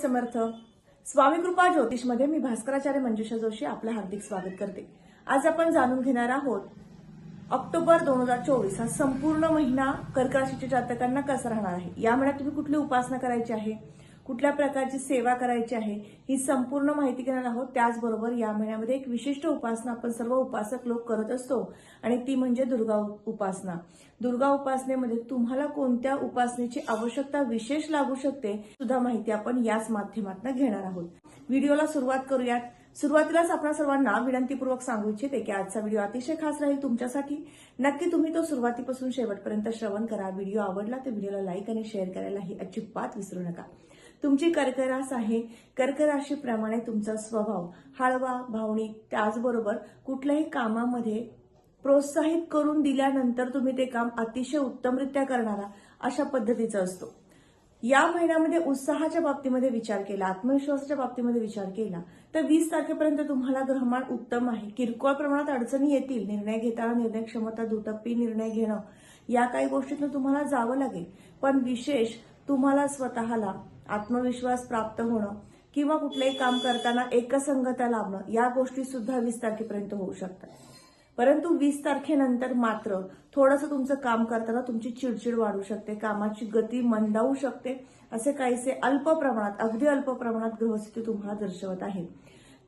समर्थ. स्वामी कृपा ज्योतिषमध्ये मी भास्कराचार्य मंजुषा जोशी आपलं हार्दिक स्वागत करते. आज आपण जाणून घेणार आहोत ऑक्टोबर दोन हजार चोवीस हा संपूर्ण महिना कर्क राशीच्या जातकांना कसा राहणार आहे? या महिन्यात तुम्ही कुठली उपासना करायची आहे? कुठल्या प्रकारची सेवा करायची आहे ही संपूर्ण माहिती घेणार आहोत. त्याचबरोबर या महिन्यामध्ये एक विशिष्ट उपासना आपण सर्व उपासक लोक करत असतो आणि ती म्हणजे दुर्गा उपासना. दुर्गा उपासनेमध्ये तुम्हाला कोणत्या उपासनेची आवश्यकता विशेष लागू शकते सुद्धा माहिती आपण याच माध्यमातून घेणार आहोत. व्हिडिओला सुरुवात करूयात. सुरुवातीलाच आपण सर्वांना विनंतीपूर्वक सांगू इच्छिते की आजचा व्हिडिओ अतिशय खास राहील तुमच्यासाठी. नक्की तुम्ही तो सुरुवातीपासून शेवटपर्यंत श्रवण करा. व्हिडिओ आवडला तर व्हिडिओला लाईक आणि शेअर करायलाही अजिबात विसरू नका. तुमची कर्करास आहे. कर्कराशीप्रमाणे तुमचा स्वभाव हळवा भावनिक त्याचबरोबर कुठल्याही कामामध्ये प्रोत्साहित करून दिल्यानंतर तुम्ही ते काम अतिशय उत्तमरित्या करणारा अशा पद्धतीचा असतो. या महिन्यामध्ये उत्साहाच्या बाबतीमध्ये विचार केला आत्मविश्वासाच्या बाबतीमध्ये विचार केला तर वीस तारखेपर्यंत तुम्हाला ग्रहमान उत्तम आहे. किरकोळ प्रमाणात अडचणी येतील निर्णय घेताना निर्णय क्षमता दुटप्पी निर्णय घेणं या काही गोष्टीतून तुम्हाला जावं लागेल. पण विशेष तुम्हाला स्वतःला आत्मविश्वास प्राप्त होणं किंवा कुठलंही काम करताना एकसंगता लाभणं या गोष्टी सुद्धा वीस तारखेपर्यंत होऊ शकतात. परंतु वीस तारखेनंतर मात्र थोडंसं तुमचं काम करताना तुमची चिडचिड वाढू शकते कामाची गती मंदावू शकते असे काहीसे अल्प प्रमाणात अगदी अल्प प्रमाणात ग्रहस्थिती तुम्हाला दर्शवत आहे.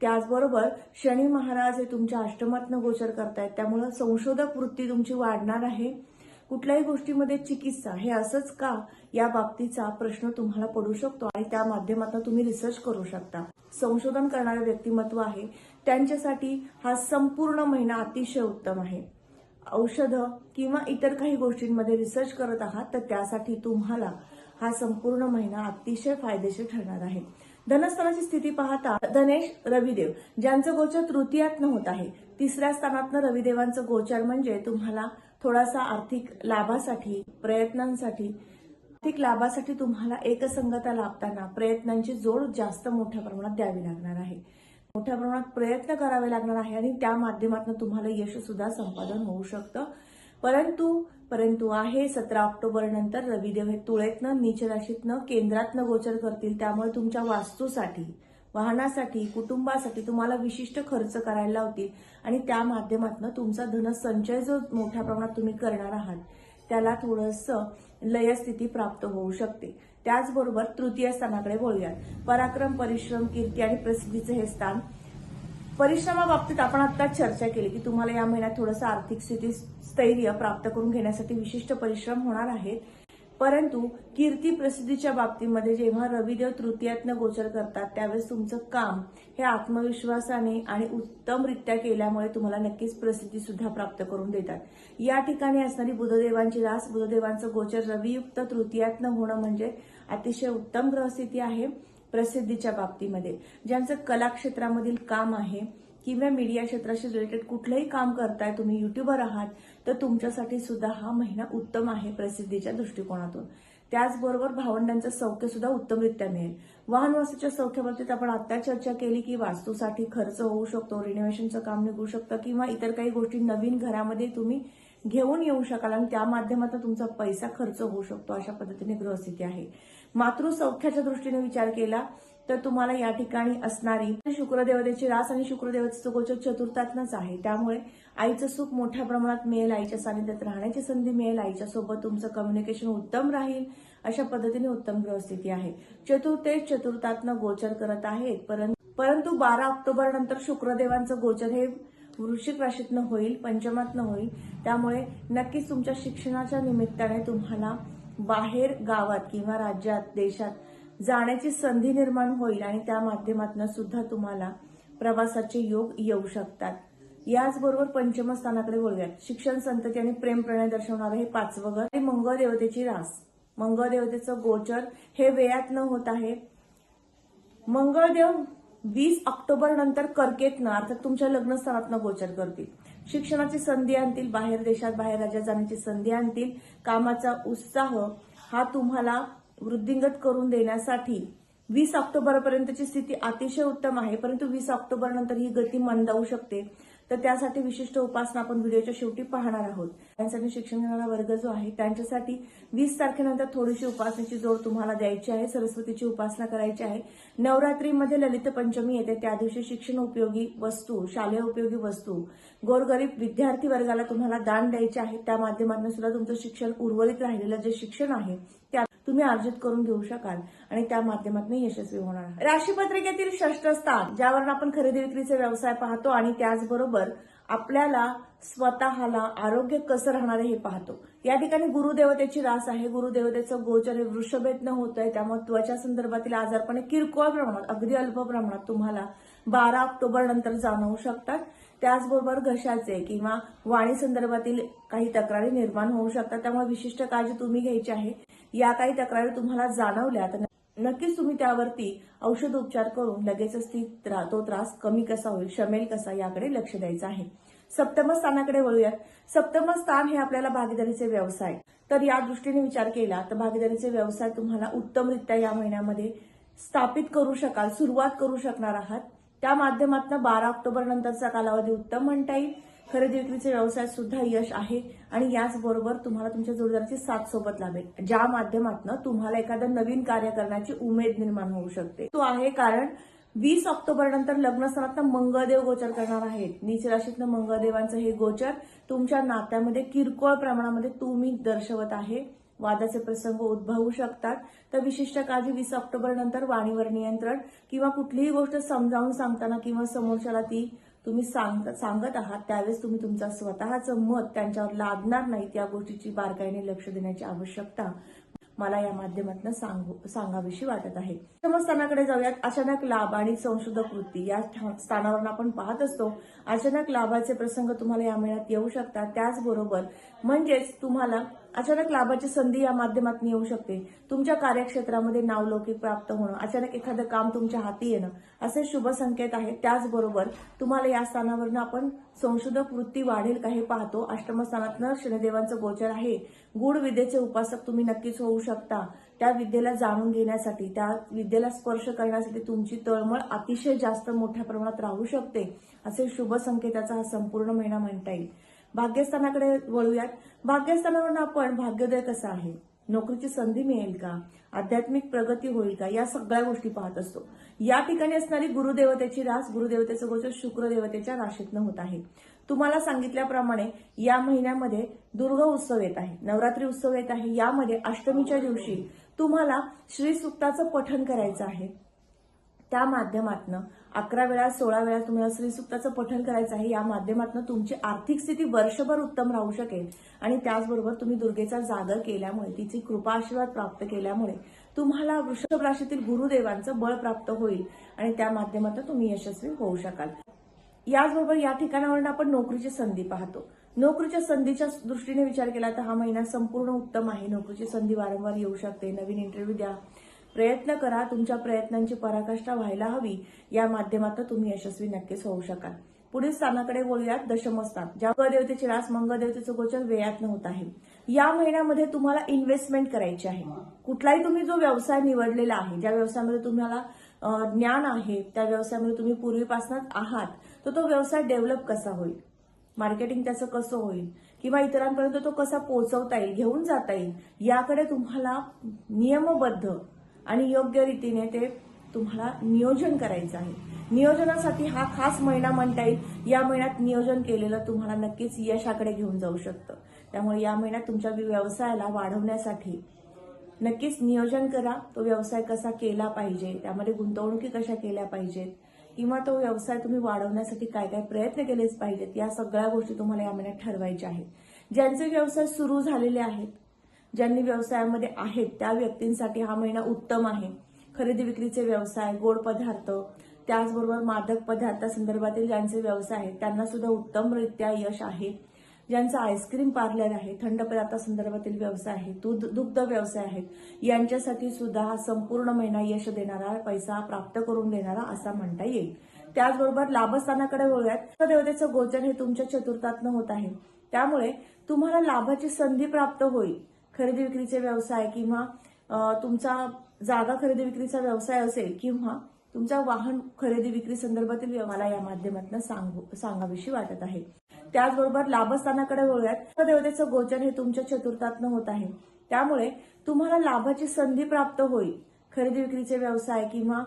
त्याचबरोबर शनी महाराज हे तुमच्या अष्टमातनं गोचर करतायत त्यामुळे संशोधक वृत्ती तुमची वाढणार आहे. कुठल्याही गोष्टीमध्ये चिकित्सा हे असंच का या बाबतीचा प्रश्न तुम्हाला पडू शकतो आणि त्या माध्यमातून तुम्ही रिसर्च करू शकता. संशोधन करणारे व्यक्तिमत्व आहे. त्यांच्यासाठी हा संपूर्ण महिना अतिशय उत्तम आहे. औषधं किंवा इतर काही गोष्टींमध्ये रिसर्च करत आहात तर त्यासाठी तुम्हाला हा संपूर्ण महिना अतिशय फायदेशीर ठरणार आहे. धनस्थानाची स्थिती पाहता धनेश रविदेव ज्यांचं गोचर तृतीयातनं होत आहे. तिसऱ्या स्थानातनं रविदेवांचं गोचर म्हणजे तुम्हाला थोडासा आर्थिक लाभासाठी प्रयत्नांसाठी आर्थिक लाभासाठी तुम्हाला एकसंगता लाभताना प्रयत्नांची जोड जास्त मोठ्या प्रमाणात द्यावी लागणार आहे. मोठ्या प्रमाणात प्रयत्न करावे लागणार आहे आणि त्या माध्यमातून तुम्हाला यश सुद्धा संपादन होऊ शकतं. परंतु परंतु आहे सतरा ऑक्टोबर नंतर रविदेव हे तुळेतनं नीच राशीतनं केंद्रातनं गोचर करतील. त्यामुळे तुमच्या वास्तूसाठी वाहनासाठी कुटुंबासाठी तुम्हाला विशिष्ट खर्च करायला लावतील आणि त्या माध्यमातून तुमचा धनसंचय जो मोठ्या प्रमाणात तुम्ही करणार आहात त्याला थोडंसं लयस्थिती प्राप्त होऊ शकते. त्याचबरोबर तृतीय स्थानाकडे बोलूयात पराक्रम परिश्रम कीर्ती आणि प्रसिद्धीचं हे स्थान. परिश्रमाबाबतीत आपण आता चर्चा केली की तुम्हाला या महिन्यात थोडंसं आर्थिक स्थिती स्थैर्य प्राप्त करून घेण्यासाठी विशिष्ट परिश्रम होणार आहेत. परंतु कीर्ती प्रसिद्धीच्या बाबतीमध्ये जेव्हा रविदेव तृतीयातनं गोचर करतात त्यावेळेस तुमचं काम हे आत्मविश्वासाने आणि उत्तमरित्या केल्यामुळे तुम्हाला नक्कीच प्रसिद्धी सुद्धा प्राप्त करून देतात. या ठिकाणी असणारी बुधदेवांची रास बुधदेवांचं गोचर रवियुक्त तृतीयातनं होणं म्हणजे अतिशय उत्तम ग्रहस्थिती आहे प्रसिद्धीच्या बाबतीमध्ये. ज्यांचं कलाक्षेत्रामधील काम आहे किंवा मीडिया क्षेत्राशी रिलेटेड कुठलंही काम करताय तुम्ही युट्यूबर आहात तर तुमच्यासाठी सुद्धा हा महिना उत्तम आहे प्रसिद्धीच्या दृष्टिकोनातून. त्याचबरोबर भावंडांचं सौख्य सुद्धा उत्तमरित्या मिळेल. वाहन वस्तूच्या सौख्याबाबतीत आपण आता चर्चा केली की वास्तूसाठी खर्च होऊ शकतो रिनोव्हेशनचं काम निघू शकतं किंवा इतर काही गोष्टी नवीन घरामध्ये तुम्ही घेऊन येऊ शकाल आणि त्या माध्यमातून तुमचा पैसा खर्च होऊ शकतो अशा पद्धतीने गृहस्थिती आहे. मातृ सौख्याच्या दृष्टीने विचार केला तर तुम्हाला या ठिकाणी असणारी शुक्रदेवतेची रास आणि शुक्रदेवतेचं गोचर चतुर्थातनच आहे. त्यामुळे आईचं सुख मोठ्या प्रमाणात मिळेल आईच्या सानिध्यात राहण्याची संधी मिळेल आईच्या सोबत तुमचं कम्युनिकेशन उत्तम राहील अशा पद्धतीने उत्तम ग्रहस्थिती आहे. चतुर्थे चतुर्थातनं गोचर करत आहेत परंतु परंतु बारा ऑक्टोबर नंतर शुक्रदेवांचं गोचर हे वृश्चिक राशीतनं होईल पंचमातनं होईल. त्यामुळे नक्कीच तुमच्या शिक्षणाच्या निमित्ताने तुम्हाला बाहेर गावात किंवा राज्यात देशात जाण्याची संधी निर्माण होईल आणि त्या माध्यमातून सुद्धा तुम्हाला प्रवासाचे योग येऊ शकतात. याचबरोबर पंचम स्थानाकडे बोलूयात शिक्षण संतती आणि प्रेम प्रणय दर्शवणारं हे पाचवं घर आणि मंगळ देवतेची रास. मंगळ देवतेचं गोचर हे वेळातनं होत आहे. मंगळदेव वीस ऑक्टोबर नंतर कर्केतनं अर्थात तुमच्या लग्नस्थानातनं गोचर करतील. शिक्षणाची संधी आणतील बाहेर देशात बाहेर राज्यात जाण्याची संधी आणतील. कामाचा उत्साह हा तुम्हाला वृद्धिंगत करून देण्यासाठी वीस ऑक्टोबरपर्यंतची स्थिती अतिशय उत्तम आहे. परंतु वीस ऑक्टोबर नंतर ही गती मंदावू शकते. तर त्यासाठी विशिष्ट उपासना आपण व्हिडिओच्या शेवटी पाहणार आहोत. त्यांसाठी शिक्षण घेणारा वर्ग जो आहे त्यांच्यासाठी वीस तारखेनंतर थोडीशी उपासनेची जोड तुम्हाला द्यायची आहे. सरस्वतीची उपासना करायची आहे. नवरात्रीमध्ये ललित पंचमी येते. त्या दिवशी शिक्षण उपयोगी वस्तू शालेय उपयोगी वस्तू गोरगरीब विद्यार्थी वर्गाला तुम्हाला दान द्यायचे आहे. त्या माध्यमातून सुद्धा तुमचं शिक्षण उर्वरित राहिलेलं जे शिक्षण आहे त्या तुम्ही अर्जित करून घेऊ शकाल. आणि त्या माध्यमातून यशस्वी होणार राशीपत्रिकेतील षष्ठ स्थान ज्यावर आपण खरेदी विक्रीचे व्यवसाय पाहतो आणि त्याचबरोबर आपल्याला स्वतःला आरोग्य कसं राहणार हे पाहतो. या ठिकाणी गुरुदेवतेची रास आहे. गुरुदेवतेचं गोचर हे वृषभेतनं होत आहे त्यामुळे त्वचा संदर्भातील आजारपणे किरकोळ प्रमाणात अगदी अल्प प्रमाणात तुम्हाला बारा ऑक्टोबर नंतर जाणवू शकतात. त्याचबरोबर घशाचे किंवा वाणी संदर्भातील काही तक्रारी निर्माण होऊ शकतात. त्यामुळे विशिष्ट काळजी तुम्ही घ्यायची आहे. या काही तक्रारी तुम्हाला जाणवल्या तर नक्कीच तुम्ही त्यावरती औषध उपचार करून लगेचच ती तो त्रास कमी कसा होईल शमेल कसा याकडे लक्ष द्यायचं आहे. सप्तम स्थानाकडे वळूयात. सप्तम स्थान हे आपल्याला भागीदारीचे व्यवसाय. तर या दृष्टीने विचार केला तर भागीदारीचे व्यवसाय तुम्हाला उत्तमरित्या या महिन्यामध्ये स्थापित करू शकाल सुरुवात करू शकणार आहात. त्या माध्यमातून बारा ऑक्टोबर नंतरचा कालावधी उत्तम म्हणता येईल. खरेदी विक्रीचे व्यवसायात सुद्धा यश आहे आणि याचबरोबर तुम्हाला तुमच्या जोडीदाराची साथ सोबत लाभेल. ज्या माध्यमातून तुम्हाला एखादं नवीन कार्य करण्याची उमेद निर्माण होऊ शकते. तो आहे कारण वीस ऑक्टोबर नंतर लग्न स्थानात मंगळदेव गोचर करणार आहेत. नीच राशीतनं मंगळदेवांचं हे गोचर तुमच्या नात्यामध्ये किरकोळ प्रमाणामध्ये तुम्ही दर्शवत आहे. वादाचे प्रसंग उद्भवू शकतात. तर विशिष्ट काळजी वीस ऑक्टोबर नंतर वाणीवर नियंत्रण किंवा कुठलीही गोष्ट समजावून सांगताना किंवा समोरच्याला ती तुम्ही सांग सांगत आहात त्यावेळेस तुम्ही तुमचं स्वतःचं मत त्यांच्यावर लादणार नाही त्या गोष्टीची बारकाईने लक्ष देण्याची आवश्यकता मला या माध्यमातून सांगू सांगावीशी वाटत आहे. प्रथम स्थानाकडे जाऊयात. अचानक लाभ आणि संशोधक वृत्ती. या ठा- स्थानावरून आपण पाहत असतो अचानक लाभाचे प्रसंग तुम्हाला या महिन्यात येऊ शकतात. त्याचबरोबर म्हणजेच तुम्हाला अचानक लाभाची संधी या माध्यमातून येऊ शकते. तुमच्या कार्यक्षेत्रामध्ये नावलौकिक प्राप्त होणं अचानक एखादं काम तुमच्या हाती येणं असे शुभ संकेत आहेत. त्याचबरोबर तुम्हाला या स्थानावरून आपण संशोधक वृत्ती वाढेल का हे पाहतो. अष्टमस्थानातनं शनिदेवांचं गोचर आहे. गुढ विद्येचे उपासक तुम्ही नक्कीच होऊ शकता. त्या विद्येला जाणून घेण्यासाठी त्या विद्येला स्पर्श करण्यासाठी तुमची तळमळ अतिशय जास्त मोठ्या प्रमाणात राहू शकते असे शुभ संकेताचा हा संपूर्ण महिना म्हणता येईल. भाग्यस्थानाकडे वळूयात. भाग्यस्थानावरून आपण भाग्योदय कसा आहे? नोकरीची संधी मिळेल का? आध्यात्मिक प्रगती होईल का? या सगळ्या गोष्टी पाहत असतो. या ठिकाणी असणारी गुरुदेवतेची रास गुरुदेवतेचं गोचर शुक्रदेवतेच्या राशीतनं होत आहे. तुम्हाला सांगितल्याप्रमाणे या महिन्यामध्ये दुर्गा उत्सव येत आहे नवरात्री उत्सव येत आहे. यामध्ये अष्टमीच्या दिवशी तुम्हाला श्री सुक्ताचं पठण करायचं आहे. त्या माध्यमातनं अकरा वेळा सोळा वेळा तुम्हाला श्रीसुक्ताचं पठण करायचं आहे या माध्यमातून तुमची आर्थिक स्थिती वर्षभर उत्तम राहू शकेल. आणि त्याचबरोबर तुम्ही दुर्गेचा जागर केल्यामुळे तिची कृपा आशीर्वाद प्राप्त केल्यामुळे तुम्हाला वृषभ राशीतील गुरुदेवांचं बळ प्राप्त होईल आणि त्या माध्यमातून तुम्ही यशस्वी होऊ शकाल. याचबरोबर या ठिकाणावरून आपण नोकरीची संधी पाहतो. नोकरीच्या संधीच्या दृष्टीने विचार केला तर हा महिना संपूर्ण उत्तम आहे. नोकरीची संधी वारंवार येऊ शकते. नवीन इंटरव्ह्यू द्या. प्रयत्न करा तुमच्या प्रयत्नांची पराकाष्ठा व्हायला हवी. या माध्यमातून तुम्ही यशस्वी नक्कीच होऊ शकाल. पुढील स्थानाकडे बोलूयात दशमस्थान ज्या देवतेची रास मंगळदेवतेचं गोचर वेळात होत आहे. या महिन्यामध्ये तुम्हाला इन्व्हेस्टमेंट करायची आहे. कुठलाही तुम्ही जो व्यवसाय निवडलेला आहे ज्या व्यवसायामध्ये तुम्हाला ज्ञान आहे त्या व्यवसायामध्ये तुम्ही पूर्वीपासूनच आहात तर तो व्यवसाय डेव्हलप कसा होईल? मार्केटिंग त्याचं कसं होईल? किंवा इतरांपर्यंत तो कसा पोहोचवता येईल घेऊन जाता येईल? याकडे तुम्हाला नियमबद्ध आणि योग्य रीतीने ते तुम्हाला नियोजन करायचं आहे. नियोजनासाठी हा खास महिना म्हणता येईल. या महिन्यात नियोजन केलेलं तुम्हाला नक्कीच यशाकडे घेऊन जाऊ शकतं. त्यामुळे या महिन्यात तुमच्या व्यवसायाला वाढवण्यासाठी नक्कीच नियोजन करा. तो व्यवसाय कसा केला पाहिजे त्यामध्ये गुंतवणुकी कशा केल्या पाहिजेत किंवा तो व्यवसाय तुम्ही वाढवण्यासाठी काय काय प्रयत्न केलेच पाहिजेत या सगळ्या गोष्टी तुम्हाला या महिन्यात ठरवायच्या आहेत. ज्यांचे व्यवसाय सुरू झालेले आहेत ज्यांनी व्यवसायामध्ये आहेत त्या व्यक्तींसाठी हा महिना उत्तम आहे. खरेदी विक्रीचे व्यवसाय गोड पदार्थ त्याचबरोबर मादक पदार्थासंदर्भातील ज्यांचे व्यवसाय आहेत त्यांना सुद्धा उत्तमरित्या यश आहे. ज्यांचा आईस्क्रीम पार्लर आहे थंड पदार्थासंदर्भातील व्यवसाय आहे दूध दुग्ध व्यवसाय आहेत यांच्यासाठी सुद्धा हा संपूर्ण महिना यश देणारा पैसा प्राप्त करून देणारा असा म्हणता येईल. त्याचबरोबर लाभस्थानाकडे वळूयात. देवतेचं गोचर हे तुमच्या चतुर्थातनं होत आहे. त्यामुळे तुम्हाला लाभाची संधी प्राप्त होईल. खरेदी विक्रीचे व्यवसाय किंवा तुमचा जागा खरेदी विक्रीचा व्यवसाय असेल किंवा तुमचा वाहन खरेदी विक्री संदर्भातील मला या माध्यमातून सांगू सांगाविषयी वाटत आहे. त्याचबरोबर लाभस्थानाकडे वळूयात. देवतेचं गोचर हे तुमच्या चतुर्थातनं होत आहे. त्यामुळे तुम्हाला लाभाची संधी प्राप्त होईल. खरेदी विक्रीचे व्यवसाय किंवा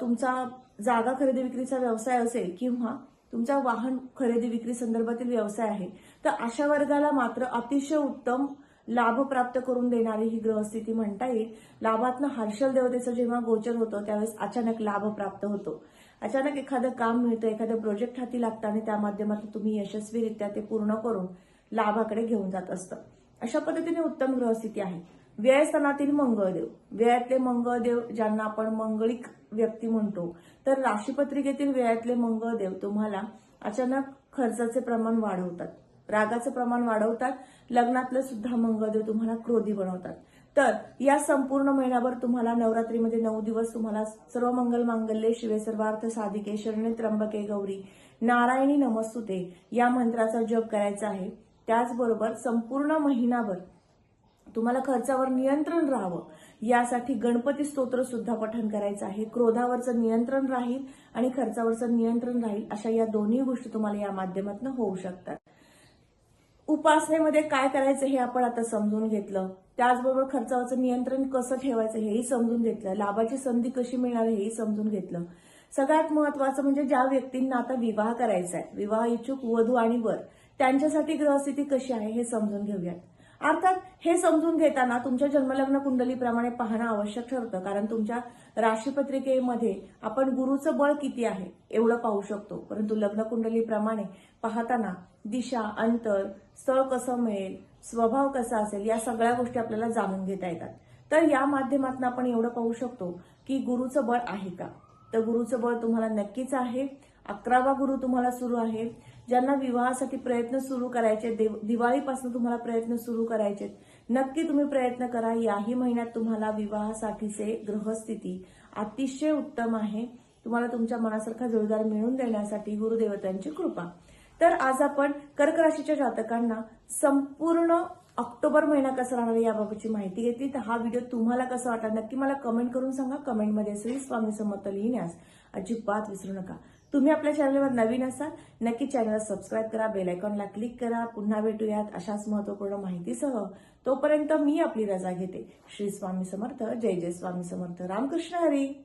तुमचा जागा खरेदी विक्रीचा व्यवसाय असेल किंवा तुमचा वाहन खरेदी विक्री संदर्भातील व्यवसाय आहे. तर अशा वर्गाला मात्र अतिशय उत्तम लाभ प्राप्त करून देणारी ही ग्रहस्थिती म्हणता येईल. लाभातनं हर्षल देवतेचं जेव्हा गोचर होतं त्यावेळेस अचानक लाभ प्राप्त होतो. अचानक एखादं काम मिळतं एखादं प्रोजेक्ट हाती लागतं आणि त्या माध्यमातून तुम्ही यशस्वीरित्या ते पूर्ण करून लाभाकडे घेऊन जात असतं. अशा पद्धतीने उत्तम ग्रहस्थिती आहे. व्ययस्थानातील मंगळदेव. व्ययातले मंगळदेव ज्यांना आपण मंगळिक व्यक्ती म्हणतो तर राशीपत्रिकेतील व्ययातले मंगळदेव तुम्हाला अचानक खर्चाचे प्रमाण वाढवतात. रागाचं प्रमाण वाढवतात. लग्नातलं सुद्धा मंगळदेव तुम्हाला क्रोधी बनवतात. तर या संपूर्ण महिन्याभर तुम्हाला नवरात्रीमध्ये नऊ दिवस तुम्हाला सर्व मंगल मांगल्ये शिवे सर्वार्थ साधिके शरणे त्र्यंबके गौरी नारायणी नमस्तुते या मंत्राचा जप करायचा आहे. त्याचबरोबर संपूर्ण महिनाभर तुम्हाला खर्चावर नियंत्रण राहावं. यासाठी गणपती स्तोत्र सुद्धा पठण करायचं आहे. क्रोधावरचं नियंत्रण राहील आणि खर्चावरचं नियंत्रण राहील अशा या दोन्ही गोष्टी तुम्हाला या माध्यमातून होऊ शकतात. उपासनेमध्ये काय करायचं हे आपण आता समजून घेतलं. त्याचबरोबर खर्चावरचं नियंत्रण कसं ठेवायचं हेही समजून घेतलं. लाभाची संधी कशी मिळणार हेही समजून घेतलं. सगळ्यात महत्वाचं म्हणजे ज्या व्यक्तींना आता विवाह करायचा आहे विवाह इच्छुक वधू आणि वर त्यांच्यासाठी ग्रहस्थिती कशी आहे हे समजून घेऊयात. अर्थात हे समजून घेताना तुमच्या जन्मलग्न कुंडलीप्रमाणे पाहणं आवश्यक ठरतं कारण तुमच्या राशीपत्रिकेमध्ये आपण गुरुचं बळ किती आहे एवढं पाहू शकतो. परंतु लग्न कुंडलीप्रमाणे पाहताना दिशा अंतर स्थळ कसं मिळेल स्वभाव कसा असेल या सगळ्या गोष्टी आपल्याला जाणून घेता येतात. तर या माध्यमातून आपण एवढं पाहू शकतो की गुरुचं बळ आहे का? तर गुरुचं बळ तुम्हाला नक्कीच आहे. अकरावा गुरु तुम्हाला सुरू आहे. ज्यांना विवाहासाठी प्रयत्न सुरू करायचे देव- दिवाळीपासून तुम्हाला प्रयत्न सुरू करायचे नक्की तुम्ही प्रयत्न करा याही महिन्यात तुम्हाला विवाहासाठीचे ग्रहस्थिती अतिशय उत्तम आहे. तुम्हाला तुमच्या मनासारखा जोरदार मिळवून देण्यासाठी गुरुदेवतांची कृपा. तर आज आपण कर्क राशीच्या जातकांना संपूर्ण ऑक्टोबर महिना कसा राहणार याबाबतची माहिती घेतली. तर हा व्हिडिओ तुम्हाला कसा वाटला नक्की मला कमेंट करून सांगा. कमेंटमध्ये श्री स्वामी समर्थ लिहिण्यास अजिबात विसरू नका. तुम्ही आपल्या चॅनलवर नवीन असाल नक्की चॅनल सबस्क्राईब करा बेल आयकॉनला क्लिक करा. पुन्हा भेटूयात अशाच महत्त्वपूर्ण माहितीसह. तोपर्यंत मी आपली रजा घेते. श्री स्वामी समर्थ. जय जय स्वामी समर्थ. रामकृष्ण हरी.